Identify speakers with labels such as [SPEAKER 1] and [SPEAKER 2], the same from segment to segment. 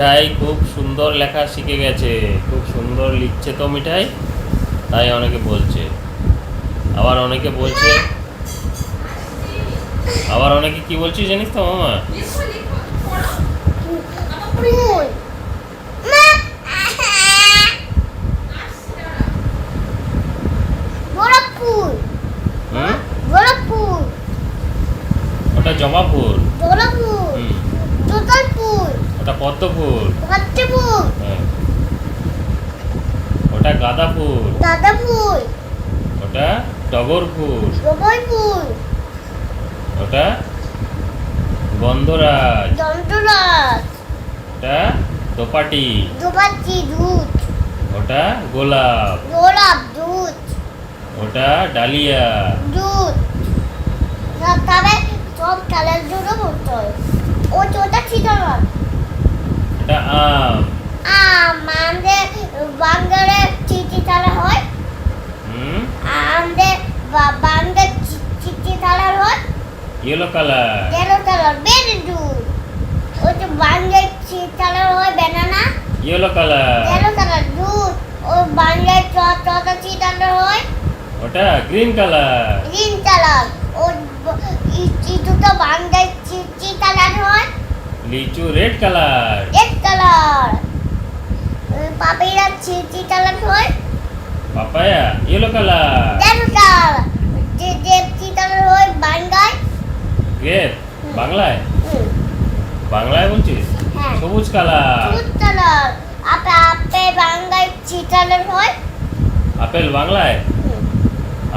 [SPEAKER 1] মিঠাই খুব সুন্দর লেখা শিখে গেছে। খুব সুন্দর লিখছে তো মিঠাই তাই অনেকে বলছে। আবার অনেকে বলছে আবার অনেকে কি বলছিস জানিস তো মামা? ওটা জবা ফুল
[SPEAKER 2] গোলাপ ফুল ফুল
[SPEAKER 1] ওটা পদ্ম ফুল
[SPEAKER 2] পাত্তি ফুল
[SPEAKER 1] হ্যাঁ। ওটা গাঁদা ফুল
[SPEAKER 2] দাদা ফুল
[SPEAKER 1] ওটা টগর ফুল
[SPEAKER 2] গোবর ফুল
[SPEAKER 1] ওটা গন্ধরাজ।
[SPEAKER 2] দন্তরাজ
[SPEAKER 1] ওটা দোপাটি।
[SPEAKER 2] দোপাচ্ছি দুধ।
[SPEAKER 1] ওটা গোলাপ।
[SPEAKER 2] গোলাপ দুধ।
[SPEAKER 1] ওটা ডালিয়া।
[SPEAKER 2] দুধ। তবে সব কালার জন্য বলতে হয়। ও চোটা ছিল না।
[SPEAKER 1] এটা আম।
[SPEAKER 2] আমাদের বাংলার চিঠি তারা হয়।
[SPEAKER 1] হুম?
[SPEAKER 2] আমাদের বাংলার চিঠি তারা হয়।
[SPEAKER 1] ইয়েলো কালার
[SPEAKER 2] তেরো কালার বেরি দুধ ওই যে বাংলার চিঠি তারা হয় বেনানা
[SPEAKER 1] ইয়েলো কালার
[SPEAKER 2] তেরো কালার দুধ ও বাংলার চটা চিঠি তারা হয়।
[SPEAKER 1] ওটা গ্রিন কালার
[SPEAKER 2] গ্রিন কালার ও দুটো বাংলার চিঠি কালার হয়।
[SPEAKER 1] লিচু রেড কালার
[SPEAKER 2] রেড কালার চিঠি কালার হয়?
[SPEAKER 1] পাপায়া ইয়েলো কালার
[SPEAKER 2] তেরো কালার যে যে কালার হয় বাংলায়?
[SPEAKER 1] গ্রেপ বাংলায়। বাংলায় বলছিস?
[SPEAKER 2] হ্যাঁ।
[SPEAKER 1] সবুজ কালার
[SPEAKER 2] হলুদ কালার আপে আপে বাংলায় চিঠি কালার হয়?
[SPEAKER 1] আপেল বাংলায়?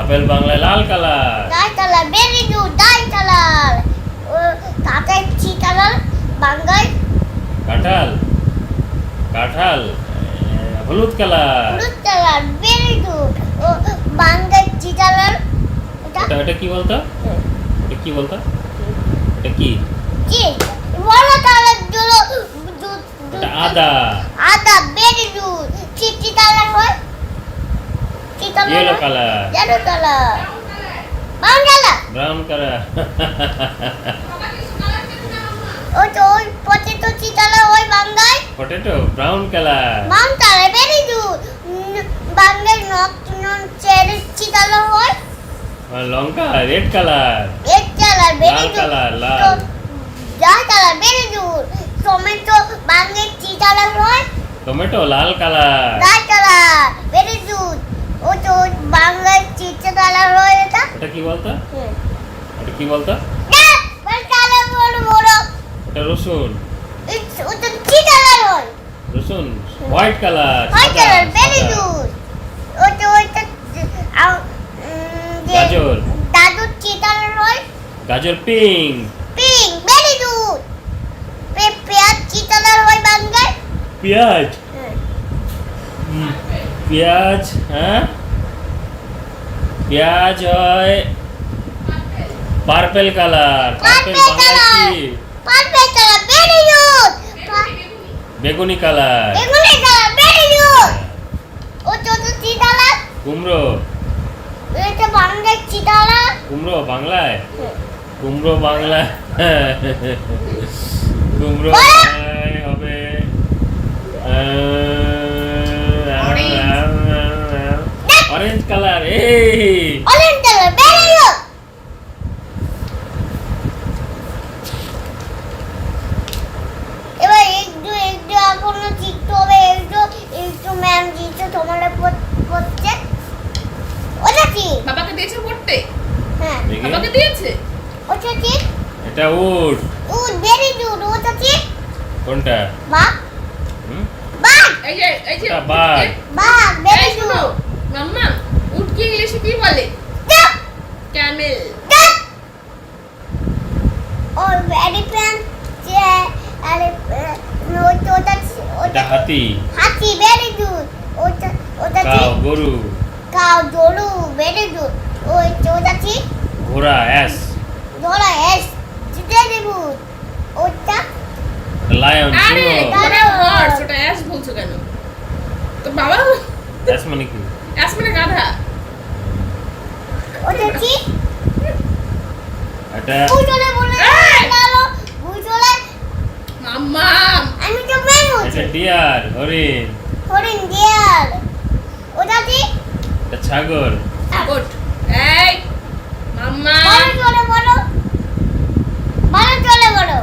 [SPEAKER 1] আপেল বাংলায় লাল কালার
[SPEAKER 2] ডাই কালার বেরি গুড ডাই কালার কাকাই চিঠি কালার বাংলায়?
[SPEAKER 1] কাঁঠাল। কাঁঠাল হলুদ কালার।
[SPEAKER 2] হলুদ কালার বেরি গুড ও চিঠি কালার? এটা?
[SPEAKER 1] ওটা কি বলতো? ওটা কি বলতো? এটা কি?
[SPEAKER 2] কি? বড় কালারগুলো
[SPEAKER 1] আদা।
[SPEAKER 2] আদা বেরি গুড চিঠি কালার হয়? কি colour
[SPEAKER 1] yellow colour.
[SPEAKER 2] Yellow color. Brown color.
[SPEAKER 1] Brown colour.
[SPEAKER 2] ওই তো ওই potato কি color ওই বাংলায়?
[SPEAKER 1] Potato brown colour
[SPEAKER 2] brown color, very good. Um, বাংলায় নখ নখ cherry কি color হয়?
[SPEAKER 1] লঙ্কা রেড কালার
[SPEAKER 2] color, very
[SPEAKER 1] লাল
[SPEAKER 2] good.
[SPEAKER 1] কালার লাল
[SPEAKER 2] লাল color, very good. টমেটো কি color হয়?
[SPEAKER 1] টমেটো লাল কালার
[SPEAKER 2] লাল color, very good. ওই তো চিঠি color হয় এটা?
[SPEAKER 1] ওটা কি বলতো। ওটা কি বলতো। ওটা রসুন
[SPEAKER 2] ওটা কি color হয়?
[SPEAKER 1] রসুন white colour
[SPEAKER 2] White color, very good. ওটা ওইটা আউ, উম, যে
[SPEAKER 1] গাজর।
[SPEAKER 2] গাজর কি color হয়?
[SPEAKER 1] গাজর পিঙ্ক
[SPEAKER 2] Pink, very good. পে- পেঁয়াজ কি color হয় বাংলায়?
[SPEAKER 1] পেঁয়াজ হুম, পেঁয়াজ হ্যাঁ পেঁয়াজ হয় পার্পেল কালার পার্পেল
[SPEAKER 2] Purple
[SPEAKER 1] বাংলায় কি
[SPEAKER 2] Purple color, very good. Pa-
[SPEAKER 1] বেগুনি কালার
[SPEAKER 2] বেগুনি color, very good. ওটা ওটা কি
[SPEAKER 1] কুমড়ো
[SPEAKER 2] এটা বাংলায় কি color?
[SPEAKER 1] কুমড়ো বাংলায় কুমড়ো বাংলা কুমড়ো
[SPEAKER 2] বলো।
[SPEAKER 1] বাংলায় হবে অরেঞ্জ কালার এই
[SPEAKER 2] Orange color, very good. এবার একটু একটু এখনও শিখতে হবে একটু একটু তোমাদের করছে ওটা কি
[SPEAKER 3] বাবাকে দিয়েছে পড়তে?
[SPEAKER 2] হ্যাঁ।
[SPEAKER 3] বাবাকে দিয়েছে?
[SPEAKER 2] ওটা কি
[SPEAKER 1] এটা উড
[SPEAKER 2] ও ভেরি গুড ওটা কি
[SPEAKER 1] কোনটা
[SPEAKER 2] বা
[SPEAKER 3] এই যে এই যে
[SPEAKER 1] বাঘ।
[SPEAKER 2] ভেরি গুড
[SPEAKER 3] মাম্মা উট কি ইংলিশে কি বলে? ক্যামেল।
[SPEAKER 2] যে ওটা ওটা
[SPEAKER 1] হাতি।
[SPEAKER 2] হাতি ভেরি গুড ওটা ওটা
[SPEAKER 1] কাউ গরু।
[SPEAKER 2] কাউ গরু গুড ওই ওটা কি?
[SPEAKER 1] ঘোড়া অ্যাস।
[SPEAKER 2] ধরা এস ভেরি গুড ওটা?
[SPEAKER 1] লায়ন
[SPEAKER 3] আরে হর্স ওটা অ্যাস বলছো কেন? তো বাবা
[SPEAKER 1] অ্যাস মানে কি?
[SPEAKER 3] অ্যাস মানে গাধা।
[SPEAKER 2] ওটা কি?
[SPEAKER 1] এটা
[SPEAKER 2] বুঝলে বলে
[SPEAKER 3] এই!
[SPEAKER 2] গেল বুঝলে
[SPEAKER 3] মাম্মা।
[SPEAKER 2] আমি তো
[SPEAKER 1] এটা
[SPEAKER 2] হচ্ছি
[SPEAKER 1] ডিয়ার হরিণ।
[SPEAKER 2] হরিণ ডিয়ার ওটা কি
[SPEAKER 1] এটা ছাগল।
[SPEAKER 3] গুড এই মাম্মা।
[SPEAKER 2] বড় চলে বড় বড় চলে বড়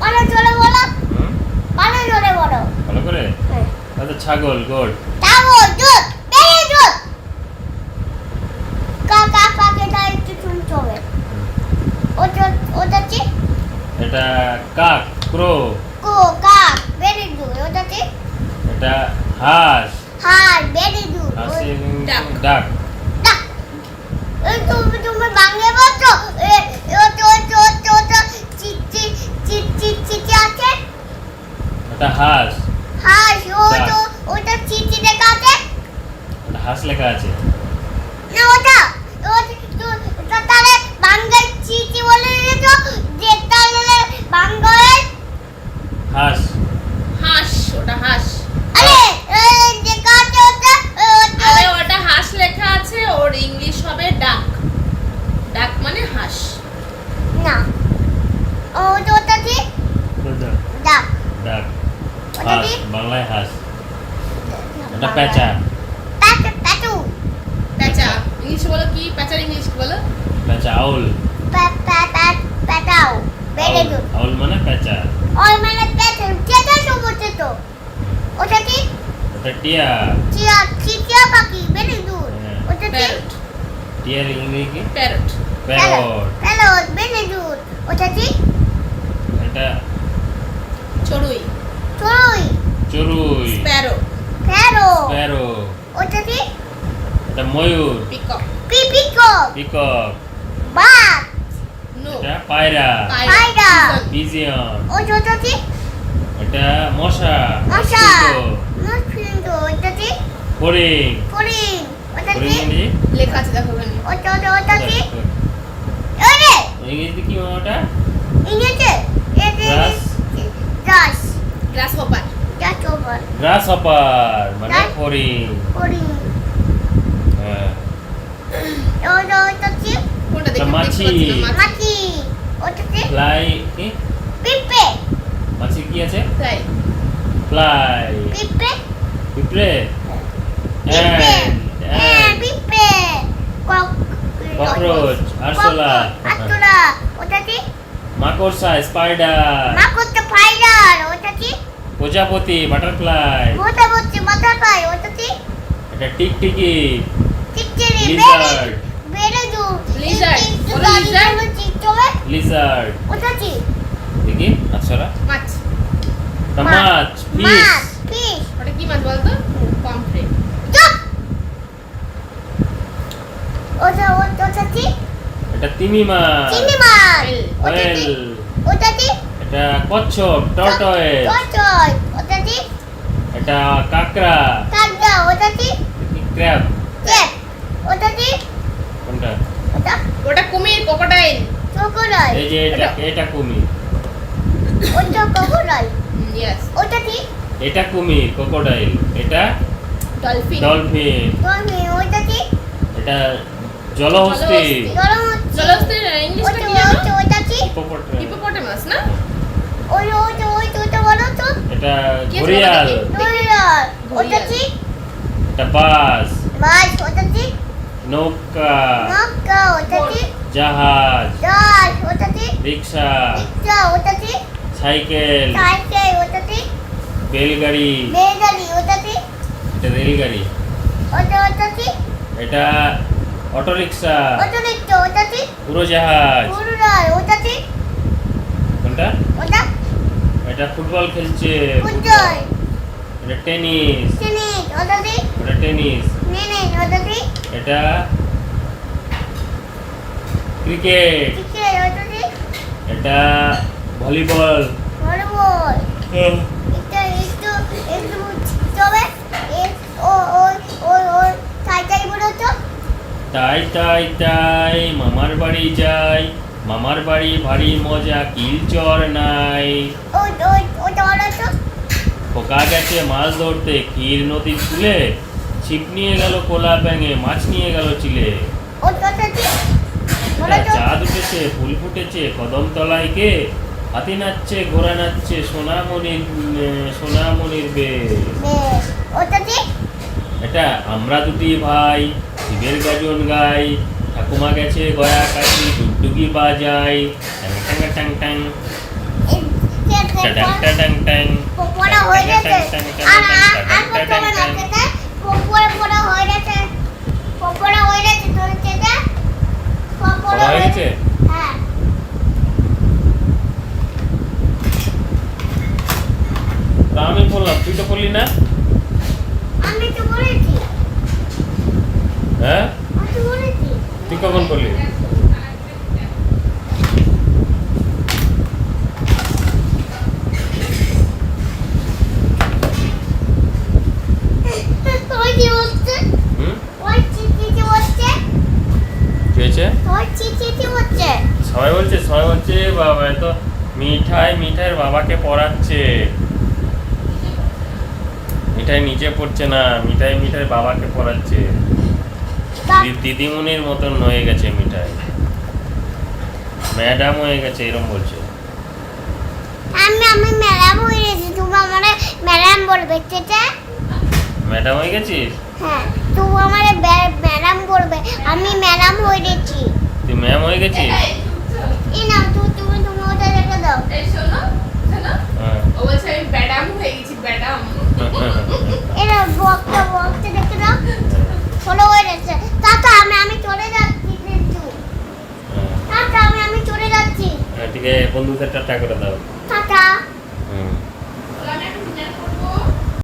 [SPEAKER 2] বড় চলে
[SPEAKER 1] হুম?
[SPEAKER 2] বড় চলে বড়
[SPEAKER 1] ভালো করে?
[SPEAKER 2] হ্যাঁ।
[SPEAKER 1] এটা ছাগল গোড
[SPEAKER 2] তাও দুধ বেড়ে দুধ কাকা কাকে তাই একটু শুনতে হবে। ওটা ওটা কি
[SPEAKER 1] এটা কাক ক্রো
[SPEAKER 2] কো কাক বেড়ে দুধ ওটা কি
[SPEAKER 1] এটা হাঁস।
[SPEAKER 2] হার বেড়ে দুধ।
[SPEAKER 1] হাঁসের
[SPEAKER 3] ডাক।
[SPEAKER 1] ডাক।
[SPEAKER 2] এই তুমি তুমি বাংলা বলছো? এ ওটা ওটা ওটা ওটা চিচি চিচি চিচি আছে?
[SPEAKER 1] এটা হাঁস।
[SPEAKER 2] হাঁস ওটা
[SPEAKER 1] ডাক।
[SPEAKER 2] ওটা চিচি দেখা আছে?
[SPEAKER 1] এটা হাঁস লেখা আছে।
[SPEAKER 2] না ওটা ওটা ওটা তাহলে বাংলায় চিচি বলে দিয়েছ যে তাহলে বাংলায়
[SPEAKER 1] হাঁস
[SPEAKER 3] হাঁস ওটা হাঁস
[SPEAKER 2] আরে এই দেখা আছে ওটা ওটা
[SPEAKER 3] আরে ওটা হাঁস লেখা আছে ওর ইংলিশ হবে ডাক ডাক মানে হাঁস
[SPEAKER 2] না ওটা ওটা কি ডাক
[SPEAKER 1] ডাক
[SPEAKER 2] ওটা
[SPEAKER 1] হাঁস
[SPEAKER 2] কি
[SPEAKER 1] বাংলায় হাঁস এটা পেঁচা
[SPEAKER 2] প্যাচু প্যাচু
[SPEAKER 3] পেঁচা ইংলিশ বলো কি পেঁচার ইংলিশ বলো
[SPEAKER 1] পেঁচা আউল
[SPEAKER 2] প্যা প্যা প্যা প্যাটাও বেড়ে
[SPEAKER 1] আউল
[SPEAKER 2] দুধ
[SPEAKER 1] আউল মানে পেঁচা
[SPEAKER 2] ওই মানে প্যাচু যেটা তো বলছে তো ওটা কি
[SPEAKER 1] এটা টিয়া
[SPEAKER 2] চিয়া চিচিয়া পাখি বেড়ে দুধ
[SPEAKER 1] হ্যাঁ।
[SPEAKER 2] ওটা কি
[SPEAKER 3] প্যারট
[SPEAKER 1] টিয়ার ইংরেজি কি
[SPEAKER 3] প্যারট
[SPEAKER 1] প্যারট
[SPEAKER 2] হ্যালো বেড়ে দুধ ওটা কি
[SPEAKER 1] এটা
[SPEAKER 3] চড়ুই
[SPEAKER 2] চড়ুই
[SPEAKER 1] চড়ুই
[SPEAKER 3] স্প্যারো
[SPEAKER 2] ফেরো
[SPEAKER 1] প্যারো
[SPEAKER 2] ওটা কি
[SPEAKER 1] এটা ময়ূর.
[SPEAKER 3] পিকক
[SPEAKER 2] পিপিকো
[SPEAKER 1] পিকক
[SPEAKER 2] বাঘ
[SPEAKER 3] নো
[SPEAKER 1] এটা পায়রা.
[SPEAKER 2] পায়রা।
[SPEAKER 1] পিজিয়ন
[SPEAKER 2] ওটা কি
[SPEAKER 1] এটা মশা.
[SPEAKER 2] মশা মস্কিটো ওটা কি ওটা কি
[SPEAKER 3] লেখা আছে দেখো
[SPEAKER 2] ওটা ওটা ওটা কি ওরে
[SPEAKER 1] ইংরেজি কি ওটা
[SPEAKER 2] ইংরেজি এতে
[SPEAKER 1] Grass.
[SPEAKER 2] গাছ
[SPEAKER 3] গ্রাস হপার
[SPEAKER 2] গাছ ওভার
[SPEAKER 1] গ্রাস হপার মানে ফড়িং
[SPEAKER 2] ফড়িং
[SPEAKER 1] হ্যাঁ
[SPEAKER 2] ওটা ওটা কি?
[SPEAKER 3] কোনটা দেখে?
[SPEAKER 1] মাছি।
[SPEAKER 3] দেখতে পাচ্ছি না,
[SPEAKER 2] মাছি। ওটা কি?
[SPEAKER 1] ফ্লাই। কি
[SPEAKER 2] পিঁপড়ে।
[SPEAKER 1] মাছি কি আছে?
[SPEAKER 3] তাই
[SPEAKER 1] ফ্লাই।
[SPEAKER 2] পিঁপড়ে।
[SPEAKER 1] পিঁপড়ে?
[SPEAKER 2] পিঁপড়ে। হ্যাঁ পিঁপড়ে।
[SPEAKER 1] ককরোচ আরশোলা।
[SPEAKER 2] আরশোলা। ওটা কি?
[SPEAKER 1] মাকড়সা স্পাইডার।
[SPEAKER 2] কি
[SPEAKER 1] প্রজাপতি বাটারফ্লাই
[SPEAKER 2] মোটা বচ্ছে মাথা ওটা কি?
[SPEAKER 1] এটা টিকটিকি।
[SPEAKER 2] দু
[SPEAKER 3] Lizard.
[SPEAKER 2] একটু
[SPEAKER 3] বলো
[SPEAKER 2] দাঁড়িয়ে
[SPEAKER 3] lizard?
[SPEAKER 1] লিজার্ড
[SPEAKER 2] ওটা কি?
[SPEAKER 1] দেখি আচ্ছা
[SPEAKER 3] মাছ।
[SPEAKER 2] মাছ।
[SPEAKER 1] মাছ ফিশ
[SPEAKER 2] ফিশ
[SPEAKER 3] ওটা কি মাছ বলতো? পমফ্রেট।
[SPEAKER 2] ওটা ওটা ওটা কি?
[SPEAKER 1] এটা তিমি মাছ।
[SPEAKER 2] চিনি মাছ। ওটা কি? ওটা কি?
[SPEAKER 1] এটা কচ্ছপ টর্টয়েস
[SPEAKER 2] টর্টয়। ওটা কি
[SPEAKER 1] এটা কাকড়া।
[SPEAKER 2] কাকড়া ওটা কি
[SPEAKER 1] ক্র্যাব
[SPEAKER 2] ক্যাট ওটা কি
[SPEAKER 1] কোনটা?
[SPEAKER 2] ওটা
[SPEAKER 3] ওটা কুমির ক্রোকোডাইল।
[SPEAKER 2] ক্রোকোডাইল।
[SPEAKER 1] এই যে এটা এটা কুমির।
[SPEAKER 2] ওটা ক্রোকোডাইল।
[SPEAKER 3] ইয়েস
[SPEAKER 2] ওটা কি
[SPEAKER 1] এটা কুমির ক্রোকোডাইল। এটা
[SPEAKER 3] ডলফিন।
[SPEAKER 1] ডলফিন।
[SPEAKER 2] তুমি ওটা কি
[SPEAKER 1] এটা জলহস্তি।
[SPEAKER 3] জলহস্তি। জলহস্তির ইংলিশটা কি।
[SPEAKER 1] হিপোপটেমাস
[SPEAKER 3] না?
[SPEAKER 2] ওই ওই ওটা বলো তো
[SPEAKER 1] এটা ঘড়িয়াল
[SPEAKER 2] ঘড়িয়াল ওটা কি
[SPEAKER 1] এটা বাস
[SPEAKER 2] মাছ ওটা কি
[SPEAKER 1] নৌকা
[SPEAKER 2] ওটা কি
[SPEAKER 1] জাহাজ
[SPEAKER 2] জাহাজ ওটা কি ওটা কি
[SPEAKER 1] সাইকেল
[SPEAKER 2] সাইকেল ওটা কি
[SPEAKER 1] বেলগাড়ি
[SPEAKER 2] বেলগাড়ি ওটা কি
[SPEAKER 1] এটা রেলগাড়ি
[SPEAKER 2] ওটা ওটা কি
[SPEAKER 1] এটা অটো রিক্সা
[SPEAKER 2] ওটা রিক্সা ওটা কি
[SPEAKER 1] উড়োজাহাজ
[SPEAKER 2] ঘুরুরাল ওটা কি
[SPEAKER 1] কোনটা
[SPEAKER 2] ওটা
[SPEAKER 1] এটা ফুটবল খেলছে।
[SPEAKER 2] ফুটবল।
[SPEAKER 1] এটা টেনিস। এটা টেনিস। এটা ক্রিকেট। এটা ভলিবল। তাই তাই তাই মামার বাড়ি যাই। মামার বাড়ি ভারী মজা কিলচর নাই।
[SPEAKER 2] ওটা বলো তো
[SPEAKER 1] খোকা গেছে মাছ ধরতে ক্ষীর নদীর তুলে ছিপ নিয়ে গেল কোলা ব্যাঙে মাছ নিয়ে গেল চিলে। চাঁদ উঠেছে ফুল ফুটেছে কদম তলায় কে? হাতি নাচছে ঘোড়া নাচছে সোনামণির সোনামণির বে
[SPEAKER 2] বেশ
[SPEAKER 1] এটা আমরা দুটি ভাই শিবের গাজন গাই। ঠাকুমা গেছে গয়া কাশি ডুগডুগি বাজাই ট্যাং ট্যাং ট্যাং ট্যাং। ট্যাং ট্যাং ট্যাং। ট্যাং
[SPEAKER 2] ট্যাং ট্যাং ট্যাং ট্যাং ট্যাং আর প্রথমে নাচতে পপোড়া পপোড়া হয়ে গেছে পপোড়া হয়ে গেছে তোর থেকে
[SPEAKER 1] পড়া হয়ে গেছে
[SPEAKER 2] হ্যাঁ
[SPEAKER 1] তা আমি বললাম তুই তো বললি না
[SPEAKER 2] আমি তো বলেছি
[SPEAKER 1] হ্যাঁ
[SPEAKER 2] আমি তো বলেছি
[SPEAKER 1] তুই কখন করলি
[SPEAKER 2] ওই কি হচ্ছে
[SPEAKER 1] হুম
[SPEAKER 2] ওই চিচিটি হচ্ছে
[SPEAKER 1] কি হয়েছে
[SPEAKER 2] ওই চিচিটি হচ্ছে
[SPEAKER 1] সবাই বলছে সবাই বলছে বাবা এ তো মিঠাই মিঠাইয়ের বাবাকে পড়াচ্ছে। মিঠাই নিচে পড়ছে না মিঠাই মিঠাই বাবাকে পড়াচ্ছে।
[SPEAKER 2] তা-
[SPEAKER 1] দি- দিদিমণির মতন হয়ে গেছে মিঠাই। ম্যাডাম হয়ে গেছে এরকম বলছে।
[SPEAKER 2] আমি আমি ম্যাডাম হয়ে গেছি তুমি আমার ম্যাডাম বলবে চেচে
[SPEAKER 1] ম্যাডাম হয়ে গেছিস?
[SPEAKER 2] হ্যাঁ তুমি আমার ম্যাডাম বলবে আমি ম্যাডাম হয়ে গেছি।
[SPEAKER 1] তুই ম্যাম হয়ে গেছিস? বন্ধুদের টাটা করে দাও। টাটা।